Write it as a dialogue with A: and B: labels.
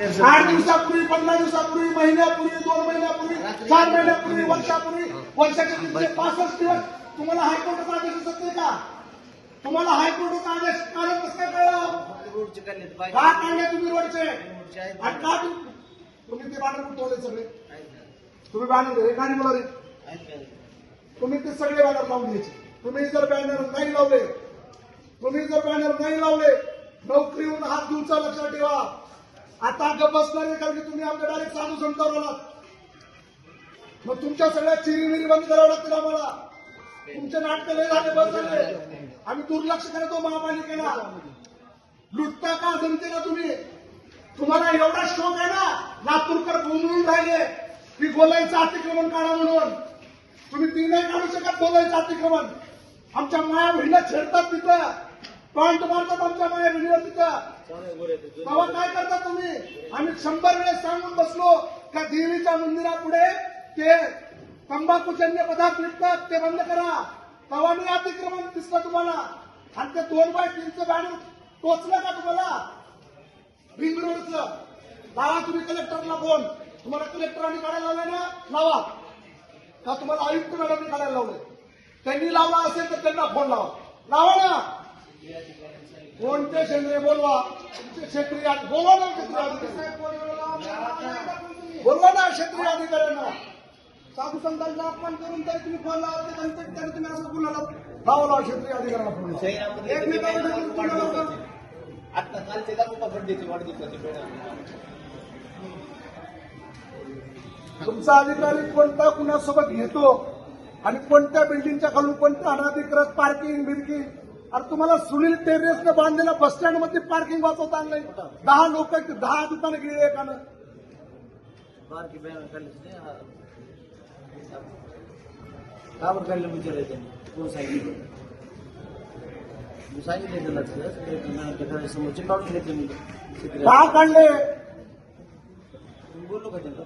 A: आठ दिवसापूर्वी पंधरा दिवसापूर्वी महिन्यापूर्वी दोन महिन्यापूर्वी चार महिन्यापूर्वी वर्षापूर्वी वर्षाचे तीनशे पासष्ट दिवस तुम्हाला हायकोर्टाचा आदेश असत का? तुम्हाला हायकोर्टाचा आदेश कारण कसं काय कळलं? का काढले तुम्ही रोडचे. आणि का तुम्ही ते बॅनर उठवले सगळे? तुम्ही बॅनर रे गाडी बोला रे तुम्ही ते सगळे बॅनर लावून घ्यायचे. तुम्ही जर बॅनर नाही लावले तुम्ही जर बॅनर नाही लावले नोकरीहून हात दूरचा लक्षात ठेवा. आता गप बसणार आहे कारण की तुम्ही आमच्या डायरेक्ट साधू संतावर आलात. मग तुमच्या सगळ्या चिरीमिरी बंद करावं लागतील आम्हाला. तुमचे नाटक लय झाले बस झाले. आम्ही दुर्लक्ष करतो महापालिकेला. लुटता का जनतेला तुम्ही? तुम्हाला एवढा शोक आहे ना लातूरकर बोंबलून राहिले. की गोलाईचं अतिक्रमण काढा म्हणून. तुम्ही ती नाही काढू शकत गोलाईचं अतिक्रमण. आमच्या माया बहिणीला छेडतात तिथं. पण मारतात आमच्या माया तेव्हा काय करता तुम्ही? आम्ही शंभर वेळेस सांगून बसलो का देवीच्या मंदिरापुढे ते तंबाखूजन्य पदार्थ विकतात ते बंद करा. तेव्हा मी अतिक्रमण दिसलं तुम्हाला. आणि ते दोन बाय तीनचं बॅनर टोचलं का तुम्हाला? रिंग रोडचं लावा तुम्ही कलेक्टरला फोन तुम्हाला कलेक्टरांनी काढायला लावलं ना? लावा. का तुम्हाला आयुक्त मॅडमनी काढायला लावले त्यांनी लावला असेल तर त्यांना फोन लावा. लावा ना. कोणते शेंद्रे बोलवा? तुमचे क्षेत्रीय बोलवा ना क्षेत्रीय बोलवा ना क्षेत्रीय अधिकाऱ्यांना. साधू संतांचा अपमान करून तरी तुम्ही फोन लावा ते त्यांचे तरी तुम्ही असं बोलायला लावा लावा क्षेत्रीय अधिकाऱ्यांना फोन एकमेकांना.
B: आता कालचे दाखवू का बड्डेची वाढ दिवसाची
A: तुमचा अधिकारी कोणता कुणासोबत घेतो? आणि कोणत्या बिल्डिंगच्या खालून कोणतं अनाधिकृत पार्किंग बिर्किंग अरे तुम्हाला सुनील टेरेसनं बांधलेल्या बस स्टँडमध्ये पार्किंग वाचवता आणलंय. दहा लोक दहा दुकानं गेली एकानं.
B: का बरं काढलं विचारायचं कोण सांगितलं? मी सांगितलं त्याला तसं. ते बॅनर काढायला समोरचे काढून घेतले मी.
A: का काढले?
B: बोललो का त्यांना?